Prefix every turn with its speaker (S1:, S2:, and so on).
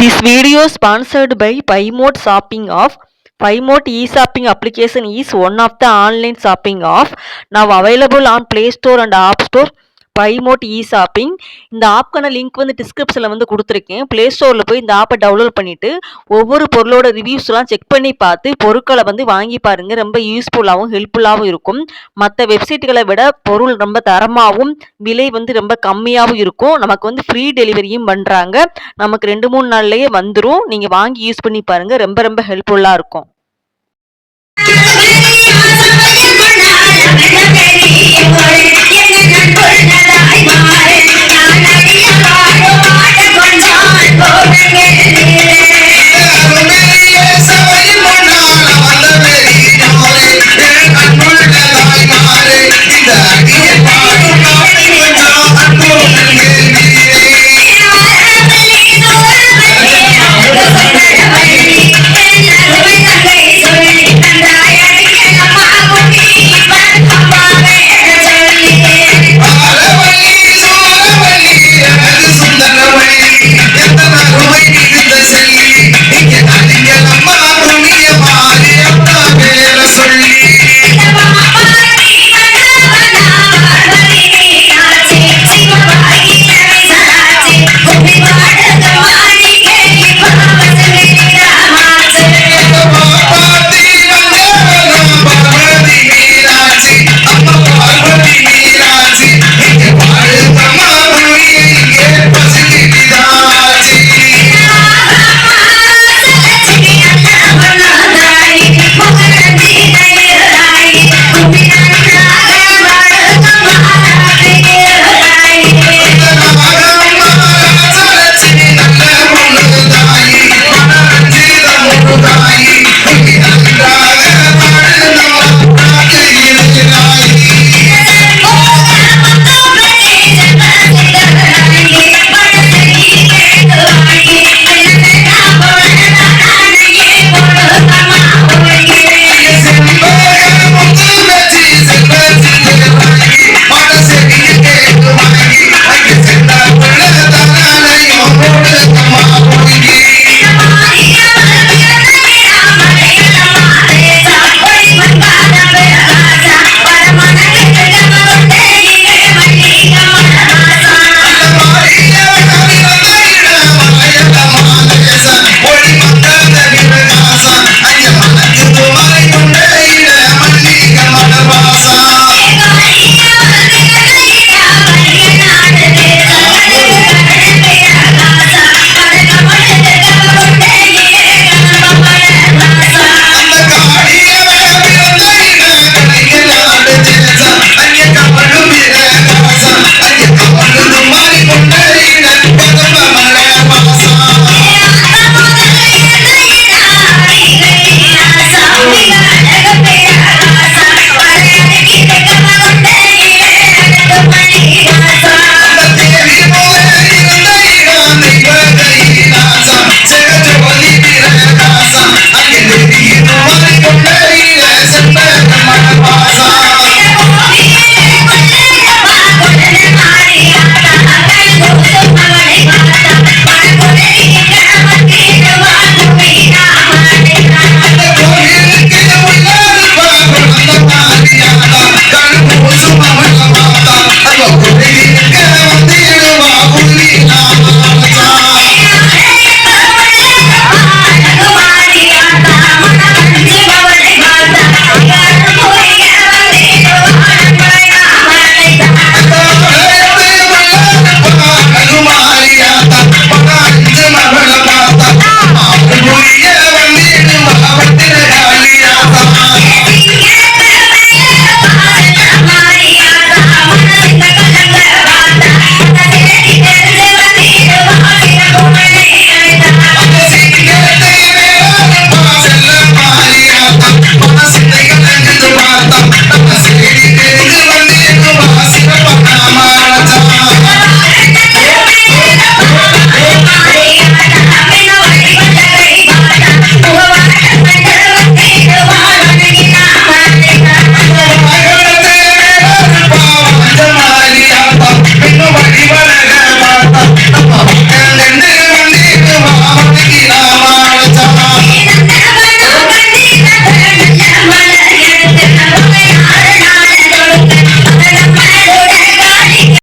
S1: This video sponsored by Paymode Shopping of Paymode e-shopping application is one of the online shopping of now available on Play Store and App Store. பைமோட் e shopping இந்த ஆப்க்கான link வந்து டிஸ்கிரிப்ஷனில் வந்து கொடுத்துருக்கேன். Play ஸ்டோரில் போய் இந்த ஆப்பை டவுன்லோட் பண்ணிவிட்டு ஒவ்வொரு பொருளோட ரிவ்யூஸ்லாம் செக் பண்ணி பார்த்து பொருட்களை வந்து வாங்கி பாருங்கள் ரொம்ப யூஸ்ஃபுல்லாகவும் ஹெல்ப்ஃபுல்லாகவும் இருக்கும். மற்ற வெப்சைட்டுகளை விட பொருள் ரொம்ப தரமாகவும் விலை வந்து ரொம்ப கம்மியாகவும் இருக்கும். நமக்கு வந்து ஃப்ரீ டெலிவரியும் பண்ணுறாங்க நமக்கு ரெண்டு மூணு நாள்லேயே வந்துடும் நீங்கள் வாங்கி யூஸ் பண்ணி பாருங்கள் ரொம்ப ரொம்ப ஹெல்ப்ஃபுல்லாக இருக்கும்.